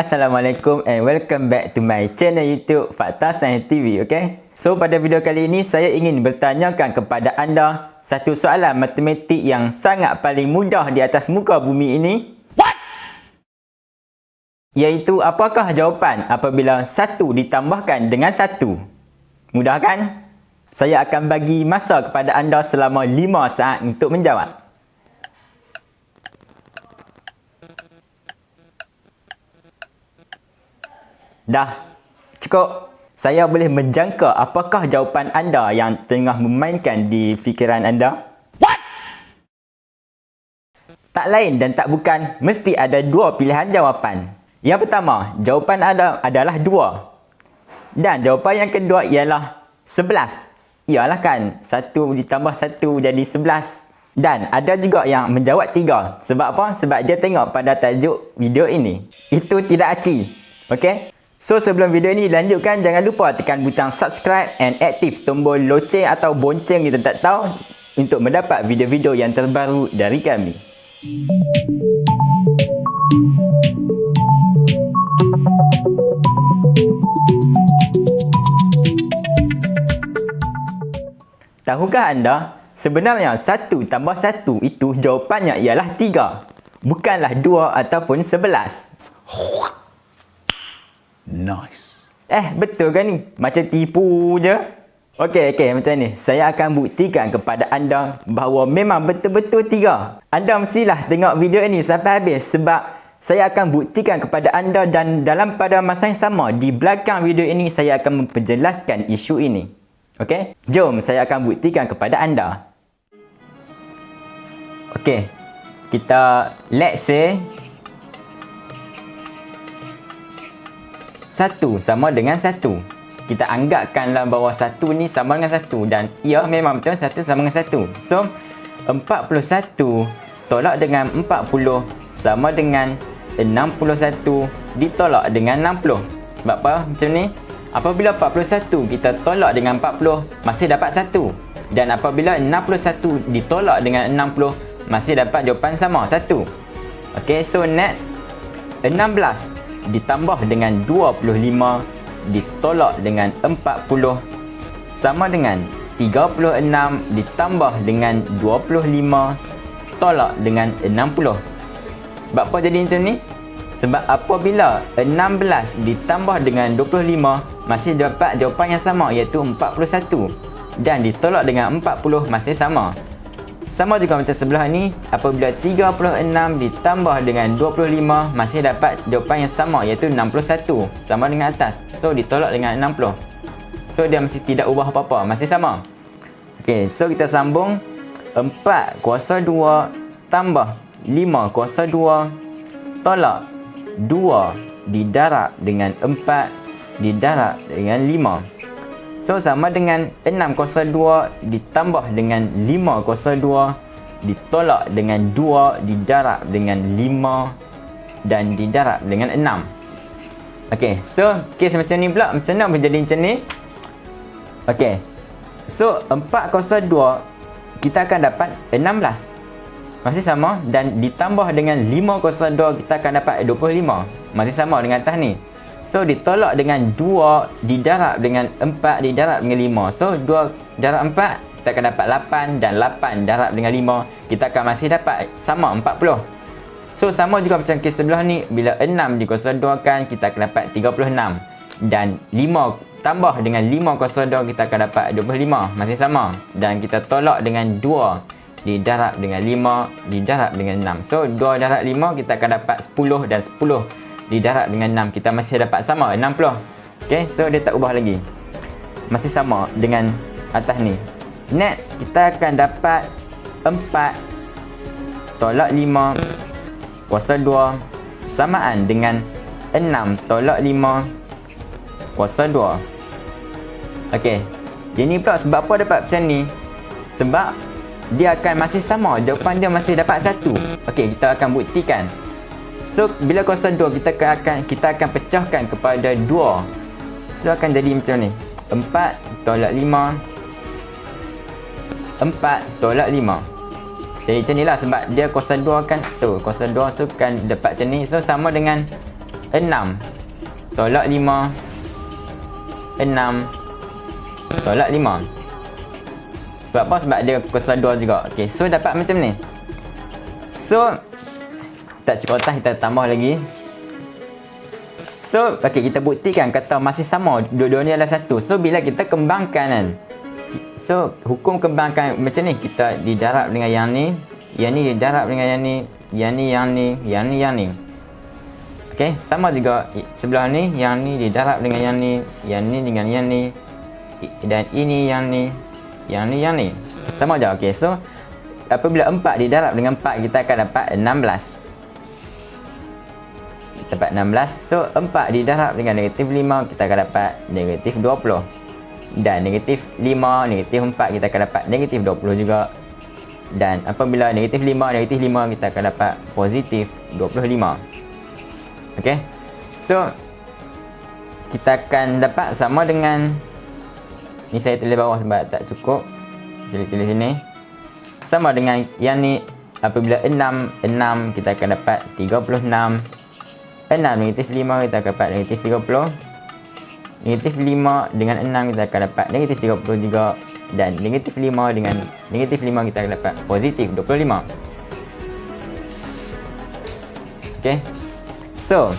Assalamualaikum and welcome back to my channel YouTube Fakta Sains TV, okay? So pada video kali ini saya ingin bertanyakan kepada anda satu soalan matematik yang sangat paling mudah di atas muka bumi ini. What? Iaitu apakah jawapan apabila satu ditambahkan dengan satu? Mudah kan? Saya akan bagi masa kepada anda selama 5 saat untuk menjawab. Dah. Cukup. Saya boleh menjangka apakah jawapan anda yang tengah memainkan di fikiran anda? What? Tak lain dan tak bukan, mesti ada dua pilihan jawapan. Yang pertama, jawapan anda adalah dua. Dan jawapan yang kedua ialah sebelas. Ialah kan, satu ditambah satu jadi sebelas. Dan ada juga yang menjawab tiga. Sebab apa? Sebab dia tengok pada tajuk video ini. Itu tidak aci. Okey? So sebelum video ini dilanjutkan jangan lupa tekan butang subscribe and aktif tombol loceng atau bonceng kita tak tahu untuk mendapat video-video yang terbaru dari kami. Tahukah anda sebenarnya satu tambah satu itu jawapannya ialah tiga, bukanlah dua ataupun sebelas. Nice. Eh, betul kan ni? Macam tipu je. Okey, okey, macam ni. Saya akan buktikan kepada anda bahawa memang betul-betul tiga. Anda mestilah tengok video ini sampai habis sebab saya akan buktikan kepada anda dan dalam pada masa yang sama di belakang video ini saya akan memperjelaskan isu ini. Okey? Jom saya akan buktikan kepada anda. Okey. Kita let's say satu sama dengan satu. Kita anggapkanlah bahawa satu ni sama dengan satu dan ia memang betul satu sama dengan satu. So, 41 tolak dengan 40 sama dengan 61 ditolak dengan 60. Sebab apa macam ni? Apabila 41 kita tolak dengan 40 masih dapat satu. Dan apabila 61 ditolak dengan 60 masih dapat jawapan sama, satu. Okay, so next 16 ditambah dengan 25 ditolak dengan 40 sama dengan 36 ditambah dengan 25 tolak dengan 60 sebab apa jadi macam ni? sebab apabila 16 ditambah dengan 25 masih dapat jawapan yang sama iaitu 41 dan ditolak dengan 40 masih sama sama juga macam sebelah ni, apabila 36 ditambah dengan 25 masih dapat jawapan yang sama iaitu 61 sama dengan atas. So ditolak dengan 60. So dia masih tidak ubah apa-apa, masih sama. Okey, so kita sambung 4 kuasa 2 tambah 5 kuasa 2 tolak 2 didarab dengan 4 didarab dengan 5. So sama dengan 6 kuasa 2 ditambah dengan 5 kuasa 2 ditolak dengan 2 didarab dengan 5 dan didarab dengan 6. Okey, so kes macam ni pula macam mana menjadi macam ni? Okey. So 4 kuasa 2 kita akan dapat 16. Masih sama dan ditambah dengan 5 kuasa 2 kita akan dapat 25. Masih sama dengan atas ni. So ditolak dengan 2 didarab dengan 4 didarab dengan 5. So 2 darab 4 kita akan dapat 8 dan 8 darab dengan 5 kita akan masih dapat sama 40. So sama juga macam kes sebelah ni bila 6 dikuasa 2 kan kita akan dapat 36 dan 5 tambah dengan 5 kuasa 2 kita akan dapat 25 masih sama dan kita tolak dengan 2 didarab dengan 5 didarab dengan 6. So 2 darab 5 kita akan dapat 10 dan 10 didarab dengan 6 kita masih dapat sama 60 ok so dia tak ubah lagi. Masih sama dengan atas ni. Next kita akan dapat 4 tolak 5 kuasa 2 samaan dengan 6 tolak 5 kuasa 2 ok ini pula sebab apa dapat macam ni? Sebab dia akan masih sama jawapan dia masih dapat satu. Ok kita akan buktikan So bila kuasa 2 kita akan kita akan pecahkan kepada 2. So akan jadi macam ni. 4 tolak 5. 4 tolak 5. Jadi macam inilah sebab dia kuasa 2 kan tu. Kuasa 2 so kan dapat macam ni. So sama dengan 6 tolak 5 6 tolak 5 sebab apa? sebab dia kuasa 2 juga ok so dapat macam ni so tak cukup tak kita tambah lagi so ok kita buktikan kata masih sama dua-dua ni adalah satu so bila kita kembangkan kan so hukum kembangkan macam ni kita didarab dengan yang ni yang ni didarab dengan yang ni yang ni yang ni yang ni yang ni Okey, sama juga sebelah ni yang ni didarab dengan yang ni, yang ni dengan yang ni dan ini yang ni, yang ni yang ni. Sama je. Okey, so apabila 4 didarab dengan 4 kita akan dapat 16. Dapat 16. So 4 didarab dengan negatif 5 kita akan dapat negatif 20. Dan negatif 5, negatif 4 kita akan dapat negatif 20 juga. Dan apabila negatif 5, negatif 5 kita akan dapat positif 25. Okey. So kita akan dapat sama dengan ni saya tulis bawah sebab tak cukup. Saya tulis sini. Sama dengan yang ni apabila 6 6 kita akan dapat 36. 6 negatif 5 kita akan dapat negatif 30. Negatif 5 dengan 6 kita akan dapat negatif 30 juga dan negatif 5 dengan negatif 5 kita akan dapat positif 25. Okey. So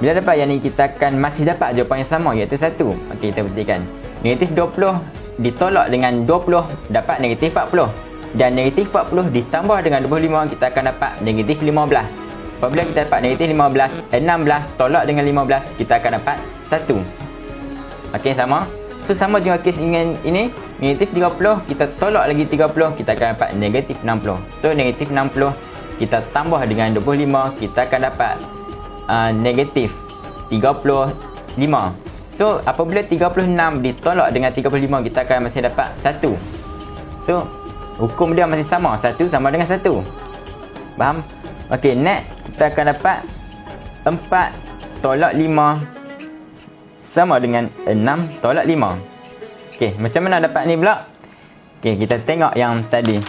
Bila dapat yang ni kita akan masih dapat jawapan yang sama iaitu 1 Okey kita buktikan Negatif 20 ditolak dengan 20 dapat negatif 40 Dan negatif 40 ditambah dengan 25 kita akan dapat negatif 15 Apabila kita dapat negatif 15 16 tolak dengan 15 kita akan dapat 1 Okey sama? So sama juga kes dengan ini. Negatif 30 kita tolak lagi 30 kita akan dapat negatif 60 So negatif 60 kita tambah dengan 25 kita akan dapat uh, negatif 35 so apabila 36 ditolak dengan 35 kita akan masih dapat 1 so hukum dia masih sama. 1 sama dengan 1 faham ok next kita akan dapat 4 tolak 5 sama dengan 6 tolak 5 ok macam mana dapat ni pula? Ok kita tengok yang tadi.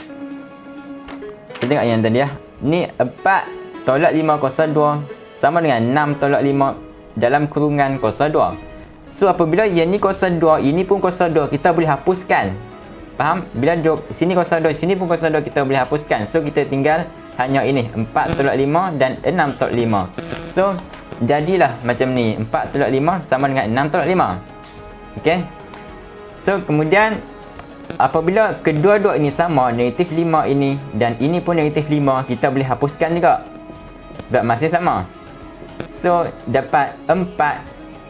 Kita tengok yang tadi ya. Ni 4 tolak 5 kuasa 2 sama dengan 6 tolak 5 dalam kurungan kuasa 2 so apabila yang ni kuasa 2 ini pun kuasa 2 kita boleh hapuskan. Faham? Bila dua, sini kuasa 2 sini pun kuasa 2 kita boleh hapuskan. So kita tinggal hanya ini 4 tolak 5 dan 6 tolak 5 so jadilah macam ni 4 tolak 5 sama dengan 6 tolak 5 ok? So kemudian apabila kedua-dua ini sama negatif 5 ini dan ini pun negatif 5 kita boleh hapuskan juga. Sebab masih sama. So dapat 4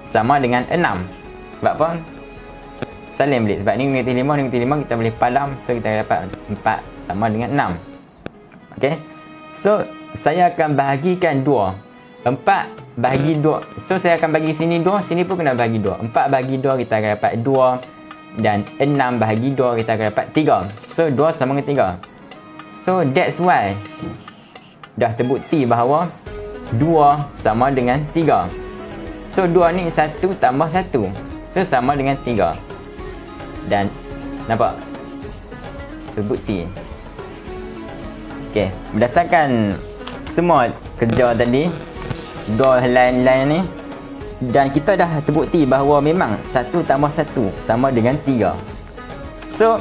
sama dengan 6 sebab apa? Saling balik. Sebab ni negatif 5 negatif 5 kita boleh palam so kita dapat 4 sama dengan 6 ok so saya akan bahagikan 2 4 bahagi 2 so saya akan bagi sini 2 sini pun kena bagi 2 4 bagi 2 kita akan dapat 2 dan 6 bahagi 2 kita akan dapat 3 so 2 sama dengan 3 so that's why dah terbukti bahawa 2 sama dengan 3 so 2 ni 1 tambah 1 so sama dengan 3 dan nampak? Terbukti ok berdasarkan semua kerja tadi dua lain-lain ni dan kita dah terbukti bahawa memang 1 tambah 1 sama dengan 3 so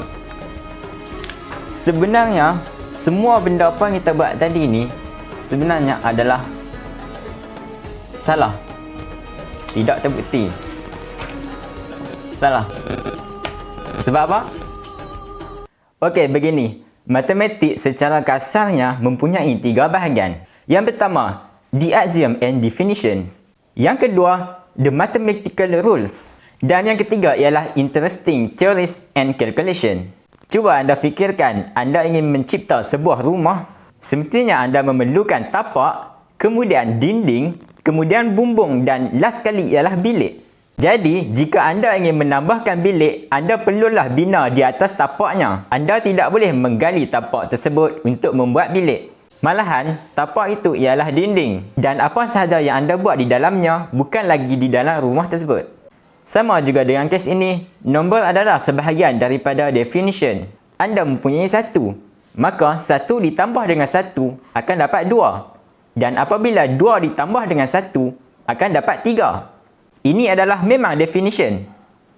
sebenarnya semua benda apa yang kita buat tadi ni sebenarnya adalah salah. Tidak terbukti. Salah. Sebab apa? ok begini matematik secara kasarnya mempunyai tiga bahagian yang pertama the axiom and definitions yang kedua, the mathematical rules. Dan yang ketiga ialah interesting theories and calculation. Cuba anda fikirkan anda ingin mencipta sebuah rumah. Semestinya anda memerlukan tapak, kemudian dinding, kemudian bumbung dan last kali ialah bilik. Jadi, jika anda ingin menambahkan bilik, anda perlulah bina di atas tapaknya. Anda tidak boleh menggali tapak tersebut untuk membuat bilik. Malahan, tapak itu ialah dinding dan apa sahaja yang anda buat di dalamnya bukan lagi di dalam rumah tersebut. Sama juga dengan kes ini, nombor adalah sebahagian daripada definition. Anda mempunyai satu, maka satu ditambah dengan satu akan dapat dua. Dan apabila 2 ditambah dengan 1, akan dapat 3. Ini adalah memang definition.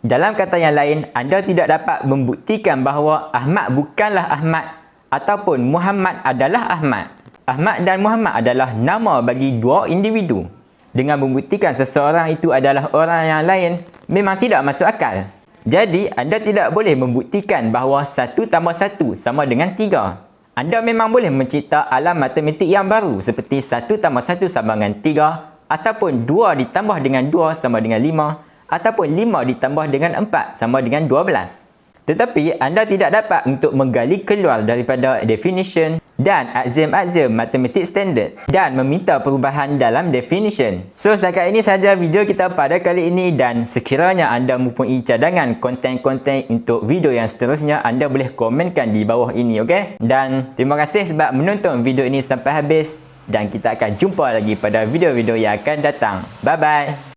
Dalam kata yang lain, anda tidak dapat membuktikan bahawa Ahmad bukanlah Ahmad ataupun Muhammad adalah Ahmad. Ahmad dan Muhammad adalah nama bagi dua individu. Dengan membuktikan seseorang itu adalah orang yang lain, memang tidak masuk akal. Jadi, anda tidak boleh membuktikan bahawa 1 tambah 1 sama dengan 3. Anda memang boleh mencipta alam matematik yang baru seperti 1 tambah 1 sama dengan 3 ataupun 2 ditambah dengan 2 sama dengan 5 ataupun 5 ditambah dengan 4 sama dengan 12. Tetapi anda tidak dapat untuk menggali keluar daripada definition dan azim-azim matematik standard dan meminta perubahan dalam definition. So setakat ini sahaja video kita pada kali ini dan sekiranya anda mempunyai cadangan konten-konten untuk video yang seterusnya anda boleh komenkan di bawah ini ok? Dan terima kasih sebab menonton video ini sampai habis dan kita akan jumpa lagi pada video-video yang akan datang. Bye bye!